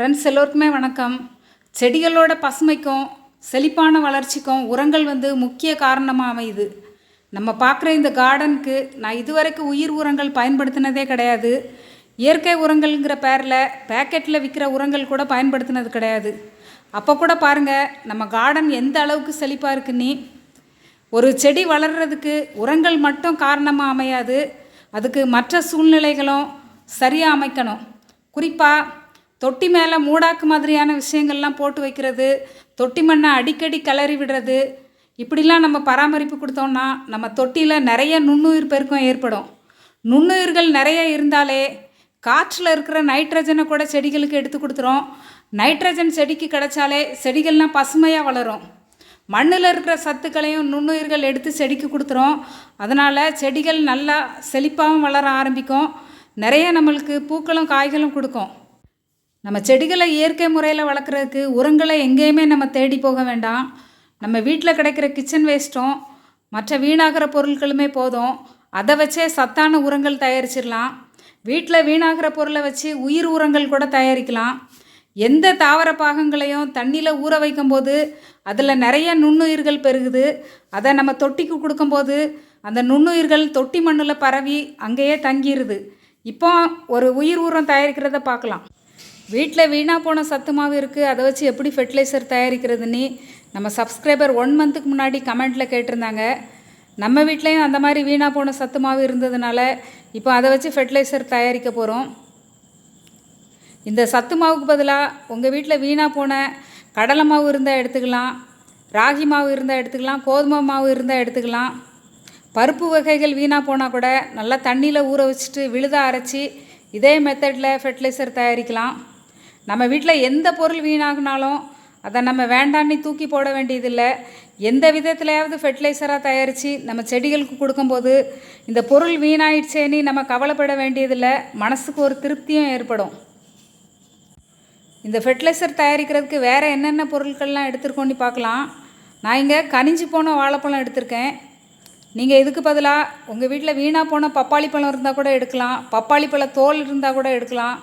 Friends எல்லோருக்குமே வணக்கம். செடிகளோட பசுமைக்கும் செழிப்பான வளர்ச்சிக்கும் உரங்கள் வந்து முக்கிய காரணமாக அமையுது. நம்ம பார்க்குற இந்த கார்டனுக்கு நான் இதுவரைக்கும் உயிர் உரங்கள் பயன்படுத்தினதே கிடையாது. இயற்கை உரங்கள்ங்கிற பேரில் பேக்கெட்டில் விற்கிற உரங்கள் கூட பயன்படுத்தினது கிடையாது. அப்போ கூட பாருங்கள் நம்ம கார்டன் எந்த அளவுக்கு செழிப்பாக இருக்குன்னு. ஒரு செடி வளர்கிறதுக்கு உரங்கள் மட்டும் காரணமாக அமையாது. அதுக்கு மற்ற சூழ்நிலைகளும் சரியாக அமைக்கணும். குறிப்பாக தொட்டி மேலே மூடாக்கு மாதிரியான விஷயங்கள்லாம் போட்டு வைக்கிறது தொட்டி மண்ணை அடிக்கடி கிளறி விடுறது. இப்படிலாம் நம்ம பராமரிப்பு கொடுத்தோம்னா நம்ம தொட்டியில் நிறைய நுண்ணுயிர் பெருக்கம் ஏற்படும். நுண்ணுயிர்கள் நிறைய இருந்தாலே காற்றில் இருக்கிற நைட்ரஜனை கூட செடிகளுக்கு எடுத்து கொடுத்துரும். நைட்ரஜன் செடிக்கு கிடைச்சாலே செடிகள்லாம் பசுமையாக வளரும். மண்ணில் இருக்கிற சத்துக்களையும் நுண்ணுயிர்கள் எடுத்து செடிக்கு கொடுத்துரும். அதனால் செடிகள் நல்லா செழிப்பாகவும் வளர ஆரம்பிக்கும். நிறைய நம்மளுக்கு பூக்களும் காய்களும் கொடுக்கும். நம்ம செடிகளை இயற்கை முறையில் வளர்க்குறதுக்கு உரங்களை எங்கேயுமே நம்ம தேடி போக வேண்டாம். நம்ம வீட்டில் கிடைக்கிற கிச்சன் வேஸ்ட்டும் மற்ற வீணாகிற பொருட்களுமே போதும். அதை வச்சே சத்தான உரங்கள் தயாரிச்சிடலாம். வீட்டில் வீணாகிற பொருளை வச்சு உயிர் உரங்கள் கூட தயாரிக்கலாம். எந்த தாவர பாகங்களையும் தண்ணியில் ஊற வைக்கும்போது அதில் நிறைய நுண்ணுயிர்கள் பெருகுது. அதை நம்ம தொட்டிக்கு கொடுக்கும்போது அந்த நுண்ணுயிர்கள் தொட்டி மண்ணில் பரவி அங்கேயே தங்கிடுது இப்போ ஒரு உயிர் உரம் தயாரிக்கிறத பார்க்கலாம். வீட்டில் வீணாக போன சத்து மாவு இருக்குது அதை வச்சு எப்படி ஃபெர்டிலைசர் தயாரிக்கிறதுன்னு நம்ம சப்ஸ்கிரைபர் ஒன் மந்த்துக்கு முன்னாடி கமெண்ட்டில் கேட்டிருந்தாங்க. நம்ம வீட்லேயும் அந்த மாதிரி வீணாக போன சத்துமாவு இருந்ததுனால இப்போ அதை வச்சு ஃபெர்டிலைசர் தயாரிக்க போகிறோம் இந்த சத்து மாவுக்கு பதிலாக உங்கள் வீட்டில் வீணாக போன கடலை மாவு இருந்தால் எடுத்துக்கலாம். ராகி மாவு இருந்தால் எடுத்துக்கலாம். கோதுமை மாவு இருந்தால் எடுத்துக்கலாம். பருப்பு வகைகள் வீணாக போனால் கூட நல்லா தண்ணியில் ஊற வச்சுட்டு விழுதாக அரைச்சி இதே மெத்தடில் ஃபெர்டிலைசர் தயாரிக்கலாம். நம்ம வீட்டில் எந்த பொருள் வீணாகினாலும் அதை நம்ம வேண்டான்னு தூக்கி போட வேண்டியதில்லை. எந்த விதத்துலையாவது ஃபெர்டிலைசராக தயாரித்து நம்ம செடிகளுக்கு கொடுக்கும்போது இந்த பொருள் வீணாயிடுச்சேன்னு நம்ம கவலைப்பட வேண்டியதில்லை. மனசுக்கு ஒரு திருப்தியும் ஏற்படும். இந்த ஃபெர்டிலைசர் தயாரிக்கிறதுக்கு வேறு என்னென்ன பொருட்கள்லாம் எடுத்துருக்கோன்னு பார்க்கலாம். நான் இங்கே கனிஞ்சு போன வாழைப்பழம் எடுத்திருக்கேன். நீங்கள் இதுக்கு பதிலாக உங்கள் வீட்டில் வீணாக போன பப்பாளி பழம் இருந்தால் கூட எடுக்கலாம். பப்பாளி பழ தோல் இருந்தால் கூட எடுக்கலாம்.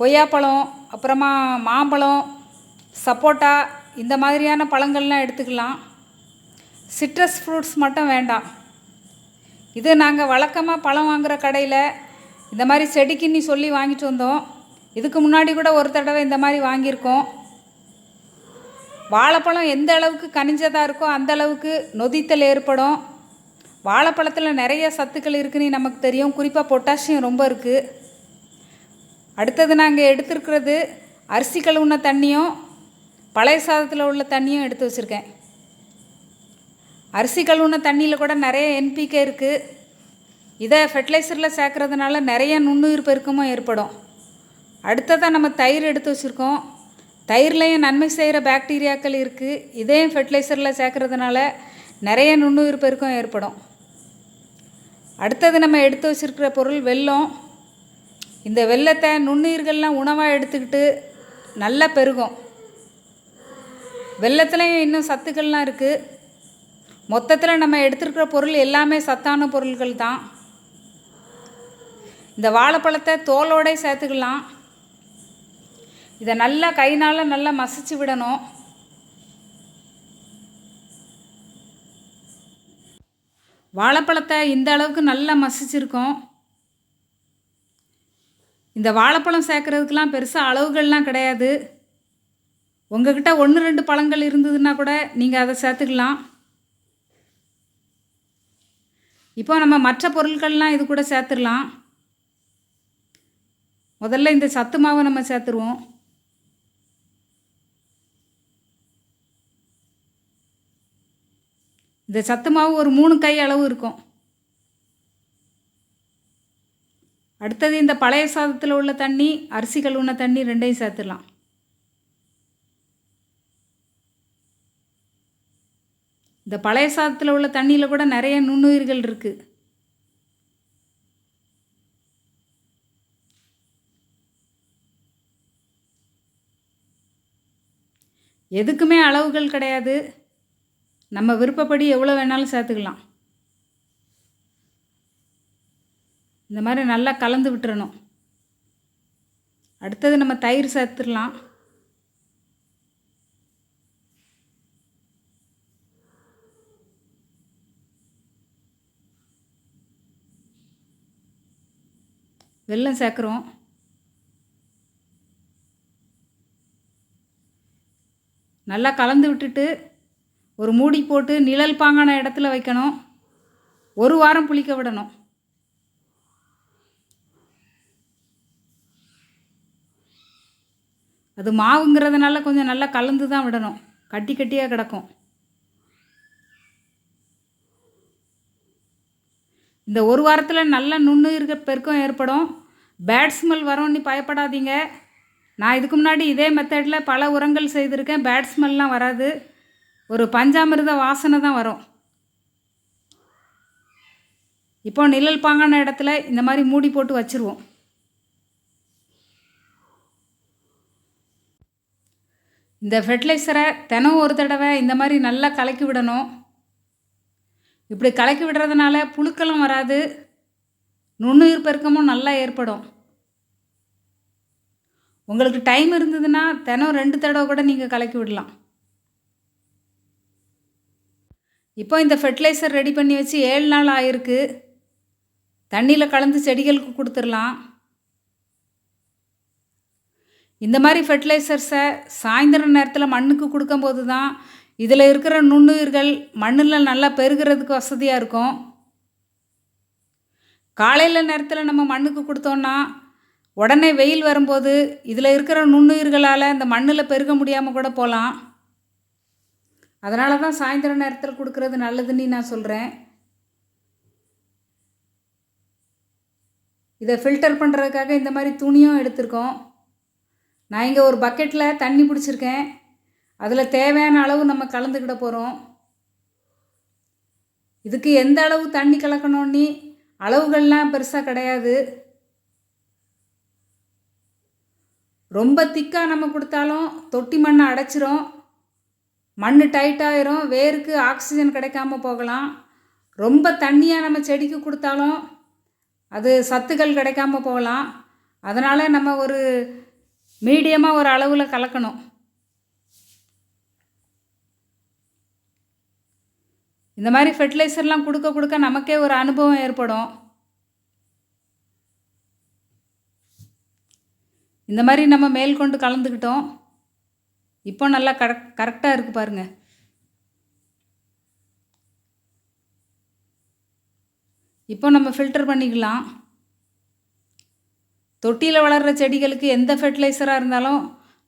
கொய்யாப்பழம் அப்புறமா மாம்பழம் சப்போட்டா இந்த மாதிரியான பழங்கள்லாம் எடுத்துக்கலாம். சிட்ரஸ் ஃப்ரூட்ஸ் மட்டும் வேண்டாம். இது நாங்கள் வழக்கமாக பழம் வாங்குகிற கடையில் இந்த மாதிரி செடிக்குன்னு சொல்லி வாங்கிட்டு வந்தோம். இதுக்கு முன்னாடி கூட ஒரு தடவை இந்த மாதிரி வாங்கியிருக்கோம். வாழைப்பழம் எந்த அளவுக்கு கனிஞ்சதாக இருக்கோ அந்த அளவுக்கு நொதித்தல் ஏற்படும். வாழைப்பழத்தில் நிறைய சத்துக்கள் இருக்குன்னு நமக்கு தெரியும். குறிப்பாக பொட்டாசியம் ரொம்ப இருக்குது அடுத்தது நாங்கள் எடுத்துருக்கிறது அரிசி கழுவுன தண்ணியும் பழைய சாதத்தில் உள்ள தண்ணியும் எடுத்து வச்சுருக்கேன். அரிசி கழுவுன தண்ணியில் கூட நிறைய என்பிகே இருக்குது இதை ஃபெர்டிலைசரில் சேர்க்குறதுனால நிறைய நுண்ணுயிர் பெருக்கமும் ஏற்படும். அடுத்ததாக நம்ம தயிர் எடுத்து வச்சுருக்கோம். தயிர்லேயும் நன்மை செய்கிற பாக்டீரியாக்கள் இருக்குது இதையும் ஃபெர்டிலைசரில் சேர்க்குறதுனால நிறைய நுண்ணுயிர் பெருக்கம் ஏற்படும். அடுத்தது நம்ம எடுத்து வச்சுருக்கிற பொருள் வெல்லம். இந்த வெள்ளத்தை நுண்ணுயிர்கள்லாம் உணவாக எடுத்துக்கிட்டு நல்லா பெருகும். வெள்ளத்துலேயும் இன்னும் சத்துக்கள்லாம் இருக்குது மொத்தத்தில் நம்ம எடுத்துருக்கிற பொருள் எல்லாமே சத்தான பொருள்கள் தான். இந்த வாழைப்பழத்தை தோலோடே சேர்த்துக்கலாம். இதை நல்லா கைனால் நல்லா மசிச்சு விடணும். வாழைப்பழத்தை இந்த அளவுக்கு நல்லா மசிச்சிருக்கோம். இந்த வாழைப்பழம் சேர்க்குறதுக்கெலாம் பெருசாக அளவுகள்லாம் கிடையாது. உங்ககிட்ட ஒன்று ரெண்டு பழங்கள் இருந்ததுன்னா கூட நீங்கள் அதை சேர்த்துக்கலாம். இப்போ நம்ம மற்ற பொருட்கள்லாம் இது கூட சேர்த்துடலாம். முதல்ல இந்த சத்து மாவை நம்ம சேர்த்துருவோம். இந்த சத்து மாவு ஒரு மூணு கை அளவு இருக்கும். அடுத்தது இந்த பழைய சாதத்தில் உள்ள தண்ணி அரிசி கழுவுன தண்ணி ரெண்டையும் சேர்த்துடலாம். இந்த பழைய சாதத்தில் உள்ள தண்ணியில் கூட நிறைய நுண்ணுயிர்கள் இருக்குது எதுக்குமே அளவுகள் கிடையாது. நம்ம விருப்பப்படி எவ்வளோ வேணாலும் சேர்த்துக்கலாம். இந்த மாதிரி நல்லா கலந்து விட்டுறணும். அடுத்தது நம்ம தயிர் சேர்த்துடலாம். வெல்லம் சேர்க்குறோம். நல்லா கலந்து விட்டுட்டு ஒரு மூடி போட்டு நிழல் பாங்கான இடத்துல வைக்கணும். ஒரு வாரம் புளிக்க விடணும். அது மாவுங்கிறதுனால கொஞ்சம் நல்லா கலந்து தான் விடணும். கட்டி கட்டியாக கிடக்கும். இந்த ஒரு வாரத்தில் நல்ல நுண்ணுயிர்க பெருக்கம் ஏற்படும். பேட் ஸ்மெல் வரும்னு பயப்படாதீங்க. நான் இதுக்கு முன்னாடி இதே மெத்தடில் பல உரங்கள் செய்திருக்கேன். பேட் ஸ்மெல்லாம் வராது. ஒரு பஞ்சாமிர்த வாசனை தான் வரும். இப்போ நிழல் பாங்கான இடத்துல இந்த மாதிரி மூடி போட்டு வச்சுருவோம். இந்த ஃபெர்டிலைசரை தினம் ஒரு தடவை இந்த மாதிரி நல்லா கலக்கி விடணும். இப்படி கலக்கி விடுறதுனால புழுக்களும் வராது. நுண்ணுயிர் பெருக்கமும் நல்லா ஏற்படும். உங்களுக்கு டைம் இருந்ததுன்னா தினம் ரெண்டு தடவை கூட நீங்கள் கலக்கி விடலாம். இப்போ இந்த ஃபெர்டிலைசர் ரெடி பண்ணி வச்சு ஏழு நாள் ஆயிருக்கு. தண்ணியில் கலந்து செடிகளுக்கு கொடுத்துடலாம். இந்த மாதிரி ஃபெர்டிலைசர்ஸை சாயந்தர நேரத்தில் மண்ணுக்கு கொடுக்கும்போது தான் இதில் இருக்கிற நுண்ணுயிர்கள் மண்ணில் நல்லா பெருகிறதுக்கு வசதியாக இருக்கும். காலையில் நேரத்தில் நம்ம மண்ணுக்கு கொடுத்தோன்னா உடனே வெயில் வரும்போது இதில் இருக்கிற நுண்ணுயிர்களால் இந்த மண்ணில் பெருக முடியாமல் கூட போகலாம் அதனால தான் சாயந்தர நேரத்தில் கொடுக்கறது நல்லதுன்னு நான் சொல்கிறேன் இதை ஃபில்டர் பண்ணுறதுக்காக இந்த மாதிரி துணியும் எடுத்திருக்கோம். நான் இங்கே ஒரு பக்கெட்டில் தண்ணி பிடிச்சிருக்கேன். அதில் தேவையான அளவு நம்ம கலந்துக்கிட போகிறோம் இதுக்கு எந்த அளவு தண்ணி கலக்கணும்னு அளவுகள்லாம் பெருசாக கிடையாது. ரொம்ப திக்காக நம்ம கொடுத்தாலும் தொட்டி மண்ணை அடைச்சிரும். மண் டைட்டாயிரும் வேருக்கு ஆக்சிஜன் கிடைக்காம போகலாம். ரொம்ப தண்ணியாக நம்ம செடிக்கு கொடுத்தாலும் அது சத்துக்கள் கிடைக்காம போகலாம். அதனால் நம்ம ஒரு மீடியமாக ஒரு அளவில் கலக்கணும். இந்த மாதிரி ஃபெர்டிலைசர்லாம் கொடுக்க கொடுக்க நமக்கே ஒரு அனுபவம் ஏற்படும். இந்த மாதிரி நம்ம மேல் கொண்டு கலந்துக்கிட்டோம். இப்போ நல்லா கரெக்ட் கரெக்டாக இருக்குது பாருங்கள் இப்போ நம்ம ஃபில்டர் பண்ணிக்கலாம். தொட்டியில் வளர்கிற செடிகளுக்கு எந்த ஃபெர்டிலைசராக இருந்தாலும்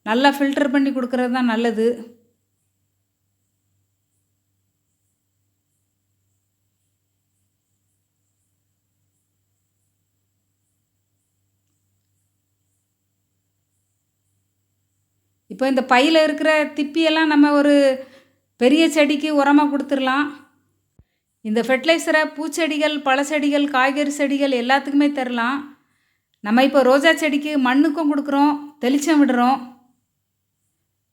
நல்லா ஃபில்டர் பண்ணி கொடுக்கறது தான் நல்லது. இப்போ இந்த பையில் இருக்கிற திப்பியெல்லாம் நம்ம ஒரு பெரிய செடிக்கு உரமாக கொடுத்துடலாம். இந்த ஃபெர்டிலைசரை பூச்செடிகள் பழச்செடிகள் காய்கறி செடிகள் எல்லாத்துக்குமே தரலாம். நம்ம இப்போ ரோஜா செடிக்கு மண்ணுக்கும் கொடுக்குறோம் தெளிச்சம் விடுறோம்.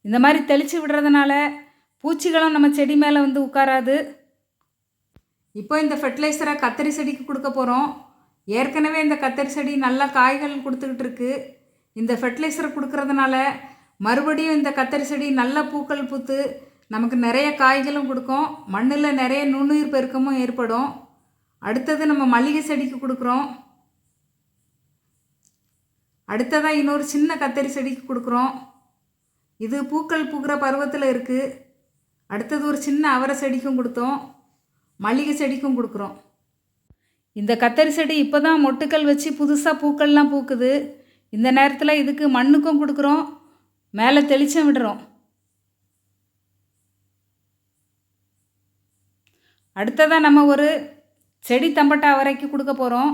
இந்த மாதிரி தெளித்து விடுறதுனால பூச்சிகளும் நம்ம செடி மேலே வந்து உட்காராது. இப்போ இந்த ஃபெர்டிலைசரை கத்தரி செடிக்கு கொடுக்க போகிறோம் ஏற்கனவே இந்த கத்தரி செடி நல்லா காய்கள் கொடுத்துக்கிட்டு இருக்கு. இந்த ஃபெர்டிலைசரை கொடுக்கறதுனால மறுபடியும் இந்த கத்தரி செடி நல்ல பூக்கள் பூத்து நமக்கு நிறைய காய்களும் கொடுக்கும். மண்ணில் நிறைய நுண்ணுயிர் பெருக்கமும் ஏற்படும். அடுத்தது நம்ம மல்லிகை செடிக்கு கொடுக்குறோம். அடுத்ததாக இன்னொரு சின்ன கத்தரி செடிக்கு கொடுக்குறோம். இது பூக்கள் பூக்கிற பருவத்தில் இருக்குது அடுத்தது ஒரு சின்ன அவரை செடிக்கும் கொடுத்தோம். மல்லிகை செடிக்கும் கொடுக்குறோம். இந்த கத்தரி செடி இப்போ தான் மொட்டுக்கள் வச்சு புதுசாக பூக்கள்லாம் பூக்குது. இந்த நேரத்தில் இதுக்கு மண்ணுக்கும் கொடுக்குறோம். மேலே தெளிச்சம் விடுறோம். அடுத்ததாக நம்ம ஒரு செடி தம்பட்டா அவரைக்கு கொடுக்க போகிறோம்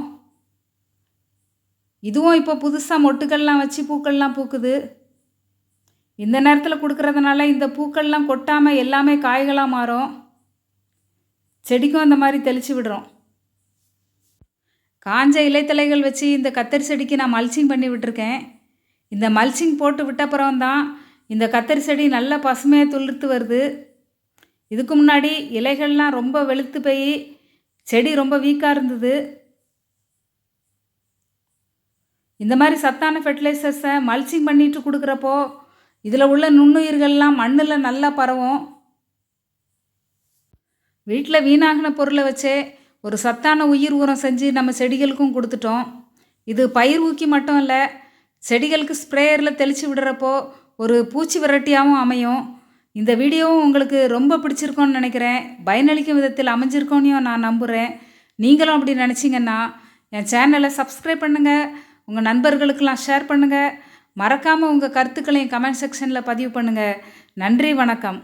இதுவும் இப்போ புதுசாக மொட்டுக்கள்லாம் வச்சு பூக்கள்லாம் பூக்குது. இந்த நேரத்தில் கொடுக்குறதுனால இந்த பூக்கள்லாம் கொட்டாமல் எல்லாமே காய்களாக மாறும். செடிக்கும் அந்த மாதிரி தெளித்து விடுறோம். காஞ்ச இலைத்தலைகள் வச்சு இந்த கத்தரி செடிக்கு நான் மல்ச்சிங் பண்ணி விட்டுருக்கேன். இந்த மல்ச்சிங் போட்டு விட்டப்புறம் தான் இந்த கத்தரி செடி நல்ல பசுமையாக துளிர்த்து வருது. இதுக்கு முன்னாடி இலைகள்லாம் ரொம்ப வெளுத்து போய் செடி ரொம்ப வீக்காக இருந்தது. இந்த மாதிரி சத்தான ஃபெர்டிலைசர்ஸை மல்ச்சிங் பண்ணிட்டு கொடுக்குறப்போ இதில் உள்ள நுண்ணுயிர்கள்லாம் மண்ணில் நல்லா பரவும். வீட்டில் வீணாகின பொருளை வச்சே ஒரு சத்தான உயிர் உரம் செஞ்சு நம்ம செடிகளுக்கும் கொடுத்துட்டோம். இது பயிர் ஊக்கி மட்டும் இல்லை செடிகளுக்கு ஸ்ப்ரேயரில் தெளித்து விடுறப்போ ஒரு பூச்சி விரட்டியாகவும் அமையும். இந்த வீடியோவும் உங்களுக்கு ரொம்ப பிடிச்சிருக்கோன்னு நினைக்கிறேன். பயனளிக்கும் விதத்தில் அமைஞ்சிருக்கோன்னையும் நான் நம்புகிறேன் நீங்களும் அப்படி நினச்சிங்கன்னா என் சேனலை சப்ஸ்கிரைப் பண்ணுங்கள் உங்கள் நண்பர்களுக்கெல்லாம் ஷேர் பண்ணுங்கள் மறக்காமல் உங்கள் கருத்துக்களையும் கமெண்ட் செக்ஷனில் பதிவு பண்ணுங்கள் நன்றி வணக்கம்.